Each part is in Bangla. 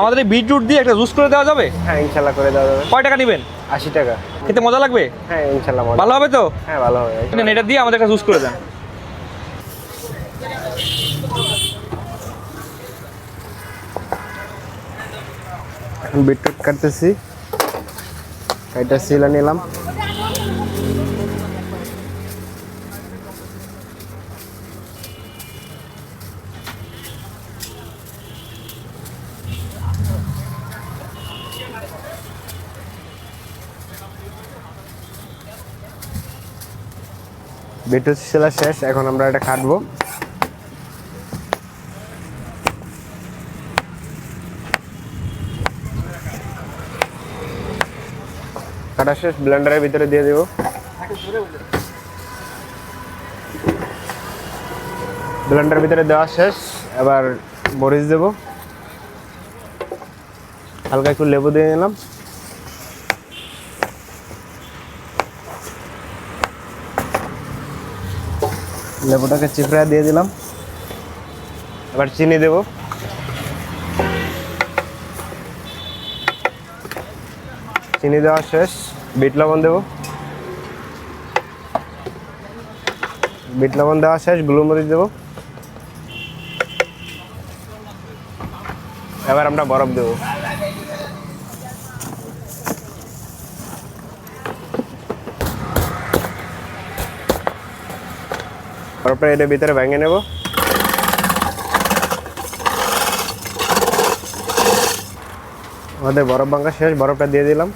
আমাদের এই বিটরুট দিয়ে একটা জুস করে দেওয়া যাবে? হ্যাঁ ইনশাল্লাহ করে দেওয়া যাবে। কয় টাকা নেবেন? আশি টাকা। খেতে মজা লাগবে? হ্যাঁ ইনশাল্লাহ মজা। ভালো হবে তো? হ্যাঁ ভালো হবে। এখন এটা দিয়ে আমাদের একটা জুস করে দেন। বিটরুট কাটতেছি। এটা সিলা নিলাম। বিটরুট সেলা শেষ, এখন আমরা এটা কাটবো। কাটা শেষ ব্লেন্ডারের ভিতরে দিয়ে দেবো। ব্লেন্ডারের ভিতরে দেওয়া শেষ, এবার মরিচ দেবো। হালকা একটু লেবু দিয়ে নিলাম। লেবুটাকে চিপড়া দিয়ে দিলাম। এবার চিনি দেবো। চিনি দেওয়া শেষ। বিট লবণ দেবো। বিট লবণ দেওয়া শেষ। গুলমরিচ দেবো। এবার আমরা বরফ দেবো। বরফটা এটার ভিতরে ভেঙে নেব। আমাদের বরফ ভাঙা শেষ, বরফটা দিয়ে দিলাম।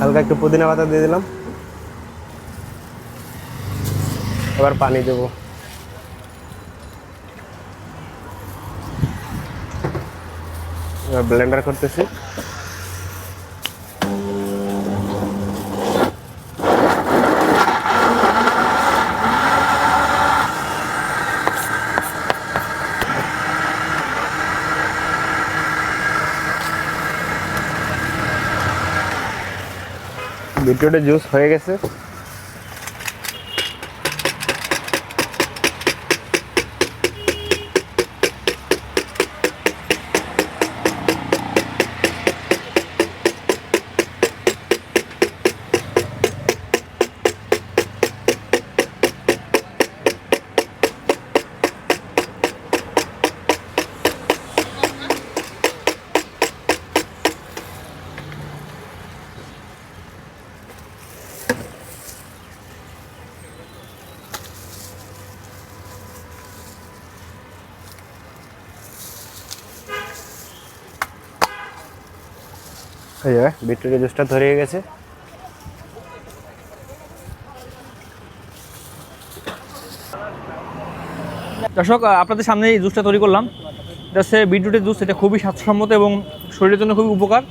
হালকা একটু পুদিনা পাতা দিয়ে দিলাম। এবার পানি দেব। ব্লেন্ডার করতেছি। বিটরুটের জুস হয়ে গেছে। যাবে বিটরুটের জুসটা ধরে গেছে। দর্শক আপনাদের সামনে এই জুসটা তৈরি করলাম। এটা হচ্ছে বিটরুটের জুস, এটা খুবই স্বাস্থ্যসম্মত এবং শরীরের জন্য খুবই উপকার।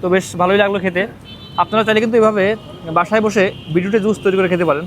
তো বেশ ভালোই লাগল খেতে। আপনারা চাইলে কিন্তু এভাবে বাসায় বসে বিটরুটের জুস তৈরি করে খেতে পারেন।